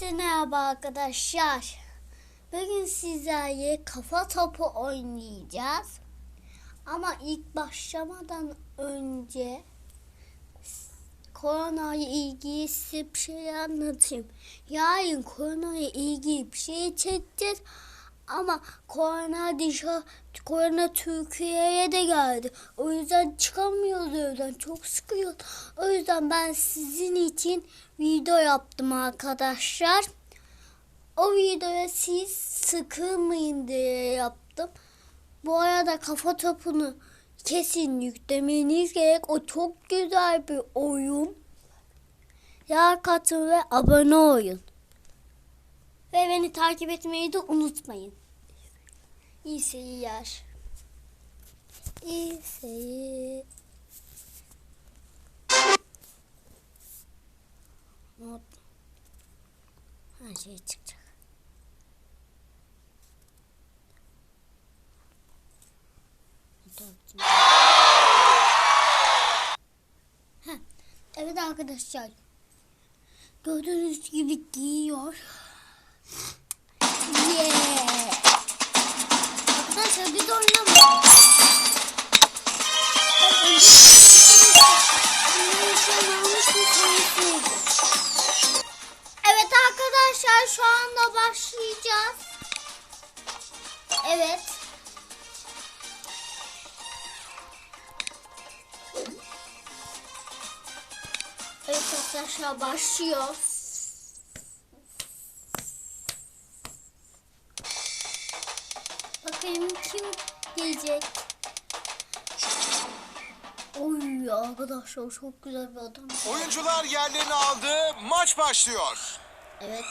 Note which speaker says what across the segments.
Speaker 1: Herkese merhaba arkadaşlar. Bugün sizlerle kafa topu oynayacağız. Ama ilk başlamadan önce korona ile ilgili bir şey anlatayım. Yarın korona ile ilgili bir şey çekeceğiz. Ama korona dışarı, korona Türkiye'ye de geldi. O yüzden çıkamıyoruz evden. Çok sıkıyor. O yüzden ben sizin için video yaptım arkadaşlar. O videoya siz sıkılmayın diye yaptım. Bu arada kafa topunu kesin yüklemeniz gerek. O çok güzel bir oyun. Like atın ve abone olun. Ve beni takip etmeyi de unutmayın. İyi seyirler. İyi seyir. Not. Her şey çıkacak. Evet arkadaşlar. Gördüğünüz gibi giyiyor. Yeah. Almış bir sayısıydı. Evet arkadaşlar şu anda başlayacağız. Evet. Evet arkadaşlar başlıyor. Kim gelecek. Oy arkadaşlar çok güzel bir adam.
Speaker 2: Oyuncular yerlerini aldı. Maç başlıyor.
Speaker 1: Evet.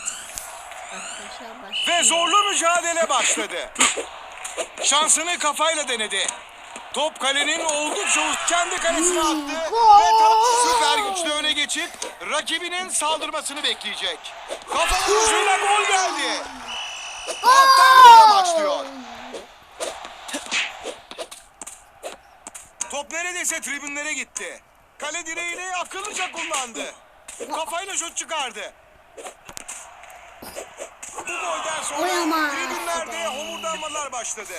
Speaker 1: Arkadaşlar başlıyor.
Speaker 2: Ve zorlu mücadele başladı. Şansını kafayla denedi. Top kalenin oldukça kendi kalesine attı. Ve süper güçlü öne geçip rakibinin saldırmasını bekleyecek. Kafa vuruşuyla gol geldi. Alttan gol başlıyor. Top neredeyse tribünlere gitti. Kale direğini akıllıca kullandı. Kafayla şut çıkardı. Bu golden sonra
Speaker 1: Oy ama.
Speaker 2: tribünlerde homurdanmalar başladı.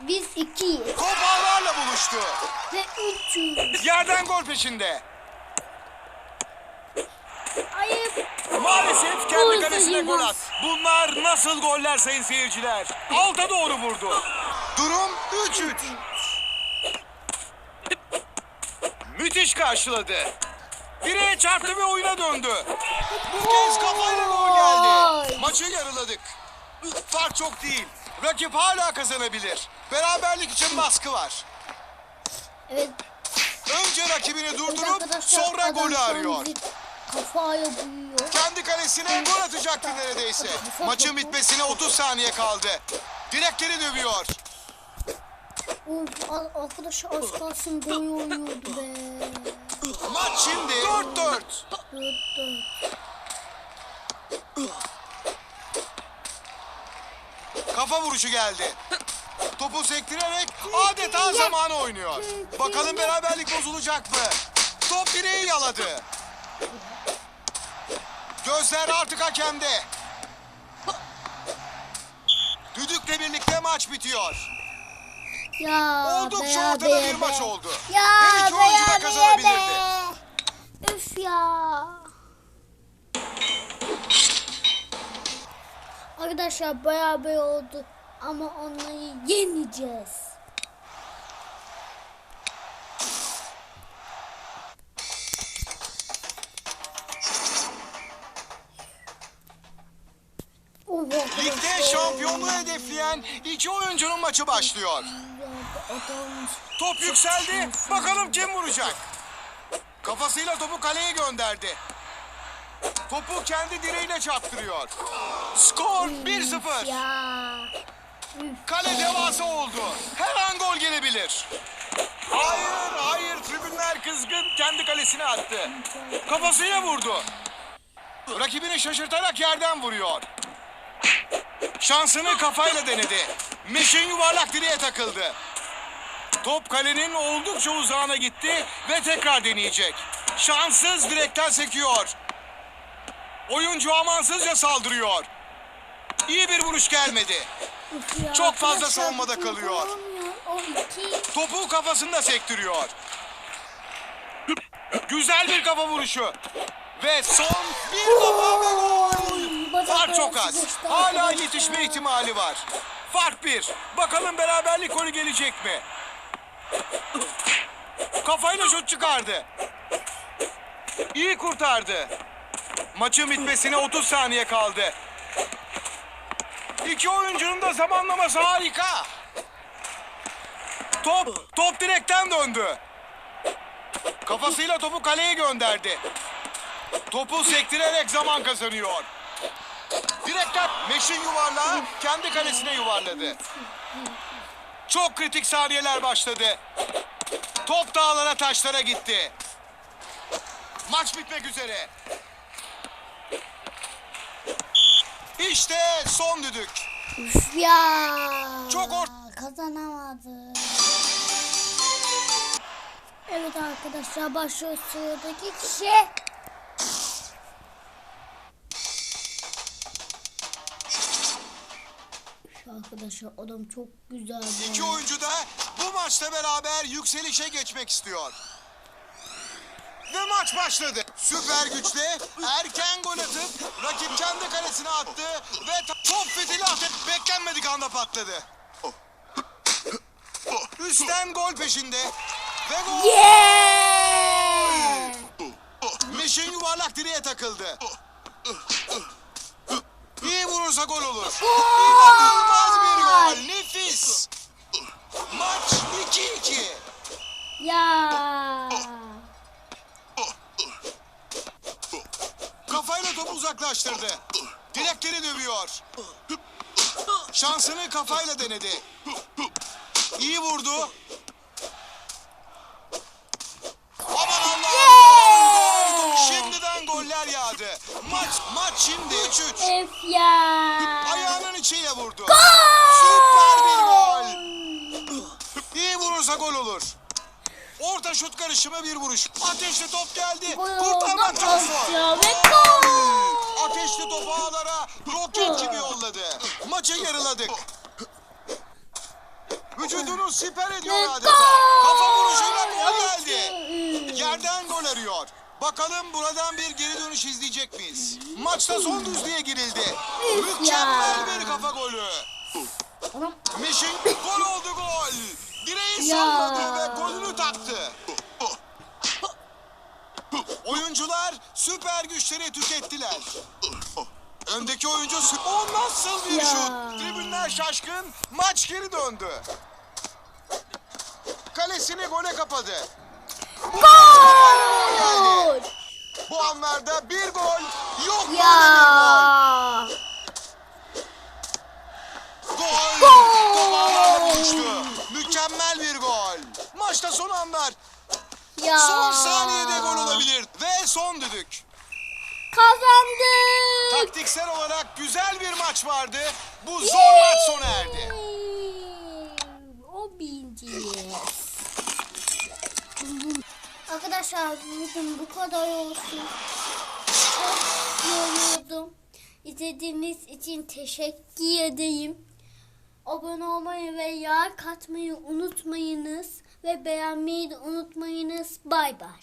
Speaker 1: Biz ikiyiz.
Speaker 2: Top ağlarla buluştu.
Speaker 1: Ve üçüz.
Speaker 2: Yerden gol peşinde.
Speaker 1: Ayıp.
Speaker 2: Maalesef kendi
Speaker 1: Gol
Speaker 2: kalesine gol
Speaker 1: sayılmaz.
Speaker 2: at. Bunlar nasıl goller sayın seyirciler? Alta doğru vurdu. Durum 3-3. Müthiş karşıladı. Direğe çarptı ve oyuna döndü. Bu kez kafayla gol geldi. Maçı yarıladık. Fark çok değil. Rakip hala kazanabilir. Beraberlik için baskı var.
Speaker 1: Evet.
Speaker 2: Önce rakibini durdurup sonra golü arıyor.
Speaker 1: Kafaya buyuyor.
Speaker 2: Kendi kalesine gol atacaktı neredeyse. Maçın bitmesine 30 saniye kaldı. Direkleri dövüyor.
Speaker 1: Of a- arkadaşlar az kalsın gol oluyordu be.
Speaker 2: Maç şimdi 4-4.
Speaker 1: Dört dört.
Speaker 2: Kafa vuruşu geldi. Topu sektirerek adeta zamanı oynuyor. Bakalım beraberlik bozulacak mı? Top direği yaladı. Gözler artık hakemde. Düdükle birlikte maç bitiyor.
Speaker 1: Ya
Speaker 2: Oldukça
Speaker 1: be
Speaker 2: ortada bir
Speaker 1: be.
Speaker 2: maç oldu.
Speaker 1: Ya
Speaker 2: Her iki oyuncu da kazanabilirdi.
Speaker 1: be. Üf ya. Arkadaşlar bayağı bir oldu ama onları yeneceğiz. Oh,
Speaker 2: Ligde
Speaker 1: arkadaşlar.
Speaker 2: şampiyonluğu hedefleyen iki oyuncunun maçı başlıyor. Top yükseldi. Bakalım kim vuracak? Kafasıyla topu kaleye gönderdi. Topu kendi direğine çarptırıyor. Skor 1-0.
Speaker 1: ya.
Speaker 2: Kale devasa oldu. Her an gol gelebilir. Hayır, hayır. Tribünler kızgın kendi kalesine attı. Kafasıyla vurdu. Rakibini şaşırtarak yerden vuruyor. Şansını kafayla denedi. Meşin yuvarlak direğe takıldı. Top kalenin oldukça uzağına gitti ve tekrar deneyecek. Şanssız direkten sekiyor. Oyuncu amansızca saldırıyor. İyi bir vuruş gelmedi. Çok fazla savunmada kalıyor. Topu kafasında sektiriyor. Güzel bir kafa vuruşu. Ve son bir kafa ve gol. Fark çok az. Hala yetişme ihtimali var. Fark bir. Bakalım beraberlik golü gelecek mi? Kafayla şut çıkardı. İyi kurtardı. Maçın bitmesine 30 saniye kaldı. İki oyuncunun da zamanlaması harika. Top, top direkten döndü. Kafasıyla topu kaleye gönderdi. Topu sektirerek zaman kazanıyor. Direkten Meşin yuvarlağı kendi kalesine yuvarladı. Çok kritik saniyeler başladı. Top dağlara taşlara gitti. Maç bitmek üzere. İşte son düdük.
Speaker 1: Üf ya.
Speaker 2: Çok or-
Speaker 1: Kazanamadı. Evet arkadaşlar başlıyor sıradaki kişi. Arkadaşlar adam çok güzel.
Speaker 2: İki oyuncu da bu maçla beraber yükselişe geçmek istiyor. Ve maç başladı. Süper güçle erken gol atıp rakip kendi kalesine attı ve top fitili atıp beklenmedik anda patladı. Üstten gol peşinde ve gol.
Speaker 1: Yeah!
Speaker 2: Meşin yuvarlak direğe takıldı. Vurursa gol olur. İnanılmaz bir gol. Nefis. Maç 2-2.
Speaker 1: Ya!
Speaker 2: Kafayla topu uzaklaştırdı. Direkleri dövüyor. Şansını kafayla denedi. İyi vurdu. Aman Allah'ım. Gol, gol. Şimdiden goller yağdı. Maç maç şimdi 3-3.
Speaker 1: F ya!
Speaker 2: Ayağının içiyle vurdu. Süper bir gol. İyi vurursa gol olur. Orta şut karışımı bir vuruş. Ateşli top geldi.
Speaker 1: Gol
Speaker 2: Kurtarmak çok zor.
Speaker 1: Ya ve gol!
Speaker 2: Ateşli topu ağlara roket gibi yolladı. Maçı yarıladık. Vücudunu siper ediyor adeta.
Speaker 1: gol!
Speaker 2: Kafa vuruşuyla Bakalım buradan bir geri dönüş izleyecek miyiz? Maçta son düzlüğe girildi. Mükemmel bir kafa golü. Mişin gol oldu gol. Direği
Speaker 1: Ya.
Speaker 2: salladı ve golünü taktı. Oyuncular süper güçleri tükettiler. Öndeki oyuncu sü- o nasıl bir
Speaker 1: Ya.
Speaker 2: şut? Tribünler şaşkın. Maç geri döndü. Kalesini gole kapadı. Gol! Bu anlarda bir gol yok.
Speaker 1: Ya!
Speaker 2: Gol!
Speaker 1: Gol!
Speaker 2: Top ağlarla buluştu. Mükemmel bir gol. Maçta son anlar.
Speaker 1: Ya!
Speaker 2: Son saniyede gol olabilir. Ve son düdük.
Speaker 1: Kazandık!
Speaker 2: Taktiksel olarak güzel bir maç vardı. Bu zor maç sona erdi.
Speaker 1: O bildi. Arkadaşlar bugün bu kadar olsun. Çok yoruyordum. İzlediğiniz için teşekkür edeyim. Abone olmayı ve yer katmayı unutmayınız. Ve beğenmeyi de unutmayınız. Bay bay.